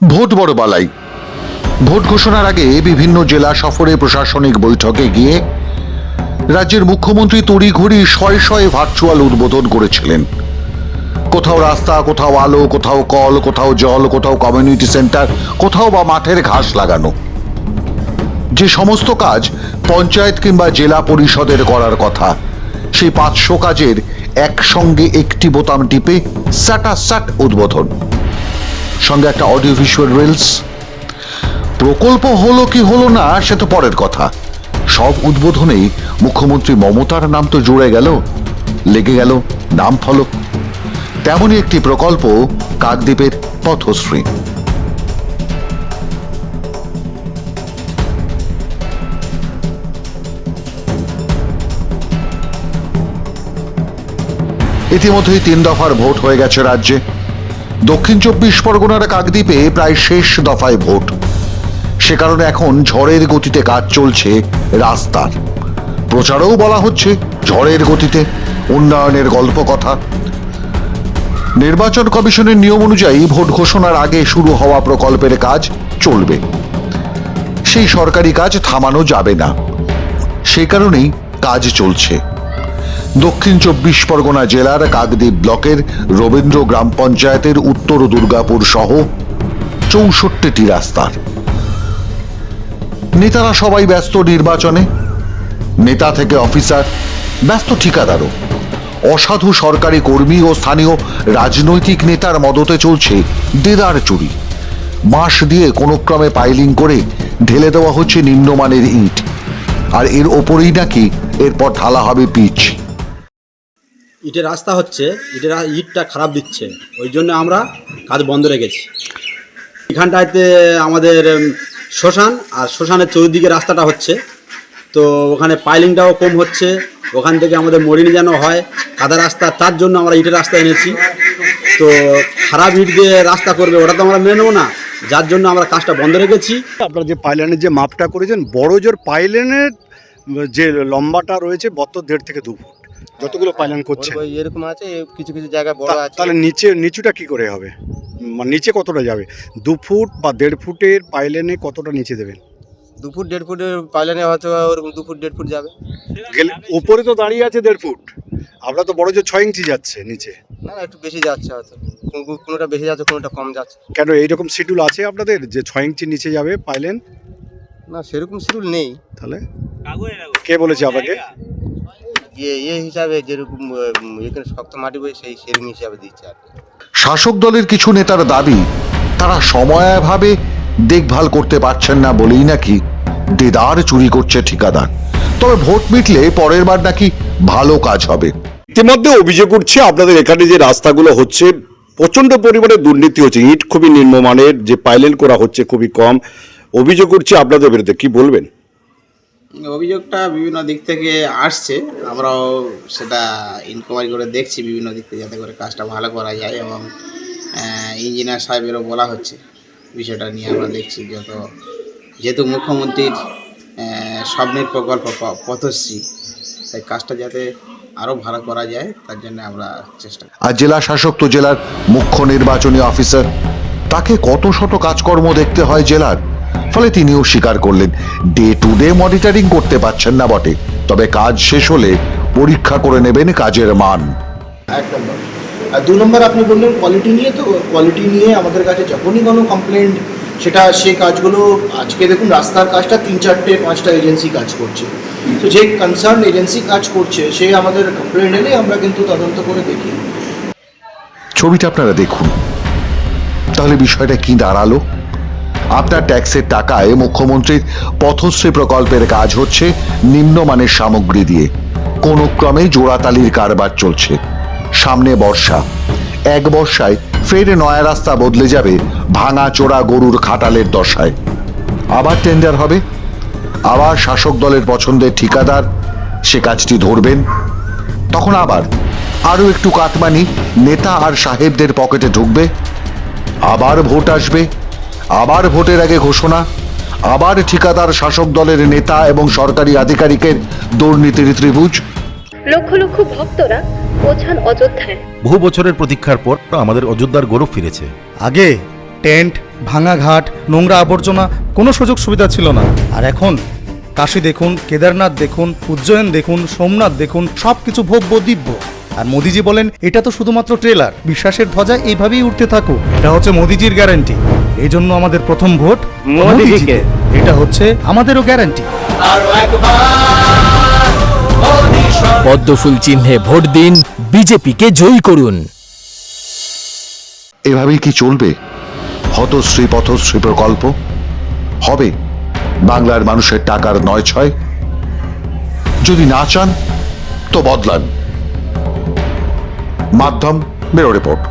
Vote বড় বালাই। Vote ঘোষণার আগে বিভিন্ন জেলা সফরে প্রশাসনিক বৈঠকে গিয়ে রাজ্যের মুখ্যমন্ত্রী তড়িঘড়ি শয়ে শয়ে ভার্চুয়াল উদ্বোধন করেছিলেন। কোথাও রাস্তা, কোথাও আলো, কোথাও কল, কোথাও জল, কোথাও কমিউনিটি সেন্টার কোথাও বা মাঠের ঘাস লাগানো। যে সমস্ত কাজ পঞ্চায়েত কিংবা জেলা পরিষদের করার কথা, সেই পাঁচশো কাজের একসঙ্গে একটি বোতাম টিপে স্যাটাস্যাট উদ্বোধন। সঙ্গে একটা অডিও ভিজুয়াল রিলস প্রকল্প হলো কি হলো না, সে তো পরের কথা। সব উদ্বোধনেই মুখ্যমন্ত্রী মমতার নাম তো জুড়ে গেল, লেগে গেল, নাম ফলক। তেমনই একটি প্রকল্প কাকদ্বীপের পথশ্রী। ইতিমধ্যেই তিন দফার ভোট হয়ে গেছে রাজ্যে। দক্ষিণ চব্বিশ পরগনার কাকদ্বীপে প্রায় শেষ দফায় ভোট। সে কারণে এখন ঝড়ের গতিতে কাজ চলছে রাস্তার। প্রচারেও বলা হচ্ছে ঝড়ের গতিতে উন্নয়নের গল্প কথা নির্বাচন কমিশনের নিয়ম অনুযায়ী ভোট ঘোষণার আগে শুরু হওয়া প্রকল্পের কাজ চলবে। সেই সরকারি কাজ থামানো যাবে না। সেই কারণেই কাজ চলছে। দক্ষিণ চব্বিশ পরগনা জেলার কাকদ্বীপ ব্লকের রবীন্দ্র গ্রাম পঞ্চায়েতের উত্তর দুর্গাপুর সহ চৌষট্টিটি রাস্তার। নেতারা সবাই ব্যস্ত নির্বাচনে। নেতা থেকে অফিসার, ব্যস্ত ঠিকাদারও। অসাধু সরকারি কর্মী ও স্থানীয় রাজনৈতিক নেতার মদতে চলছে দেদার চুরি। বাঁশ দিয়ে কোনো ক্রমে পাইলিং করে ঢেলে দেওয়া হচ্ছে নিম্নমানের ইট। আর এর ওপরেই নাকি এরপর ঢালা হবে পিচ। ইটের রাস্তা হচ্ছে, ইটের ইটটা খারাপ দিচ্ছে। ওই জন্য আমরা কাজ বন্ধ রেখেছি। এখানটাতে আমাদের শ্মশান, আর শ্মশানের চৌদিকে রাস্তাটা হচ্ছে। তো ওখানে পাইলিংটাও কম হচ্ছে। ওখান থেকে আমাদের মরিনি যেন হয়, কাদা রাস্তা, তার জন্য আমরা ইটের রাস্তা এনেছি। তো খারাপ ইট দিয়ে রাস্তা করবে, ওটা তো আমরা মেনে নেব না। যার জন্য আমরা কাজটা বন্ধ রেখেছি। আপনারা যে পাইলানের যে মাপটা করেছেন, বড় জোর পাইলানের যে লম্বাটা রয়েছে, বত্তর দেড় থেকে দু ফুট। যতগুলো পাইলান করছে ওই এরকম আছে কিছু কিছু জায়গায় বড় আছে। তাহলে নিচে নিচুটা কি করে হবে? মানে নিচে কতটা যাবে? দু ফুট বা দেড় ফুটের পাইলেনে কতটা নিচে দেবেন? দু ফুট দেড় ফুটের পাইলানে হয়তো ওরকম দু ফুট দেড় ফুট যাবে। গেলে উপরে তো দাঁড়িয়ে আছে দেড় ফুট। আমরা তো বড় যে ছয় ইঞ্চি যাচ্ছে নিচে। না না একটু বেশি যাচ্ছে হয়তো। কোনোটা বেশি যাচ্ছে কোনোটা কম যাচ্ছে। কেন এইরকম শিডিউল আছে আপনাদের যে ছয় ইঞ্চি নিচে যাবে পাইলেন? না সেরকম শিডিউল নেই। তাহলে? কে বলেছে আপনাকে? ইয়ে ইয়ে হিসাবে যেরকম এখানে শক্ত মাটি বই সেই সেরকম হিসাবে দিচ্ছে আর শাসক দলের কিছু নেতার দাবি তারা সময়াভাবে দেখভাল করতে পারছেন না বলেই নাকি দেদার চুরি করছে ঠিকাদার। তবে ভোট মিটলে পরের বার নাকি ভালো কাজ হবে। ইতিমধ্যে অভিযোগ উঠছে আপনাদের এখানে যে রাস্তাগুলো হচ্ছে প্রচণ্ড পরিমাণে দুর্নীতি হচ্ছে ইট খুবই নিম্নমানের যে পাইলেন করা হচ্ছে খুবই কম। অভিযোগ উঠছে আপনাদের বিরুদ্ধে কি বলবেন? অভিযোগটা বিভিন্ন দিক থেকে আসছে। আমরাও সেটা ইনকোয়ারি করে দেখছি বিভিন্ন দিক থেকে যাতে করে কাজটা ভালো করা যায় এবং ইঞ্জিনিয়ার সাহেবেরও বলা হচ্ছে। বিষয়টা নিয়ে আমরা দেখছি যত, যেহেতু মুখ্যমন্ত্রীর স্বপ্নের প্রকল্প পথশ্রী, তাই কাজটা যাতে আরও ভালো করা যায়, তার জন্য আমরা চেষ্টা। আর জেলা শাসক তো জেলার মুখ্য নির্বাচনী অফিসার তাকে কত শত কাজকর্ম দেখতে হয় জেলার? ফলে তিনিও স্বীকার করলেন ডে টু ডে মনিটরিং করতে পারছেন না বটে। তবে কাজ শেষ হলে পরীক্ষা করে নেবেন কাজের মান। এক নম্বর। আর দু নম্বর আপনি বললেন কোয়ালিটি নিয়ে তো কোয়ালিটি নিয়ে আমাদের কাছে যখনই কোনো কমপ্লেন্ট সেটা সে কাজগুলো আজকে দেখুন রাস্তার কাজটা তিন চারটে পাঁচটা এজেন্সি কাজ করছে। তো যে কনসার্ন এজেন্সি কাজ করছে সে আমাদের কমপ্লেন্ট এলে আমরা কিন্তু তদন্ত করে দেখি। ছবিটা আপনারা দেখুন। তাহলে বিষয়টা কি দাঁড়াল? আপনার ট্যাক্সের টাকায় মুখ্যমন্ত্রীর পথশ্রী প্রকল্পের কাজ হচ্ছে নিম্নমানের সামগ্রী দিয়ে। কোন ক্রমে জোড়াতালির কারবার চলছে। সামনে বর্ষা। এক বর্ষায় ফের নয়া রাস্তা বদলে যাবে ভাঙা চোরা গরুর খাটালের দশায়। আবার টেন্ডার হবে। আবার শাসক দলের পছন্দের ঠিকাদার সে কাজটি ধরবেন। তখন আবার আরও একটু কাটমানি নেতা আর সাহেবদের পকেটে ঢুকবে। আবার ভোট আসবে। আবার ভোটের আগে ঘোষণা আবার ঠিকাদার শাসক দলের নেতা এবং সরকারি আধিকারিকের দুর্নীতির ত্রিভুজ। লক্ষ লক্ষ ভক্তরা পৌঁছান অযোধ্যায়। বহু বছরের প্রতীক্ষার পর আমাদের অযোধ্যার গৌরব ফিরেছে। আগে টেন্ট ভাঙা ঘাট নোংরা আবর্জনা কোনো সুযোগ সুবিধা ছিল না। আর এখন কাশী দেখুন কেদারনাথ দেখুন উজ্জয়ন দেখুন সোমনাথ দেখুন সব কিছু ভব্য দিব্য। আর মোদিজি বলেন এটা তো শুধুমাত্র ট্রেলার। বিশ্বাসের ধ্বজা এইভাবেই উঠতে থাকুক। এটা হচ্ছে মোদিজির গ্যারান্টি। এই জন্য আমাদের প্রথম ভোট মোদিজিকে। এটা হচ্ছে আমাদেরও গ্যারান্টি পদ্মফুল চিহ্নে ভোট দিন বিজেপিকে জয়ী করুন। এভাবেই কি চলবে? হতশ্রী পথশ্রী প্রকল্প? হবে বাংলার মানুষের টাকার নয় ছয় যদি না চান তো বদলান। মাধ্যম ব্যুরো রিপোর্ট।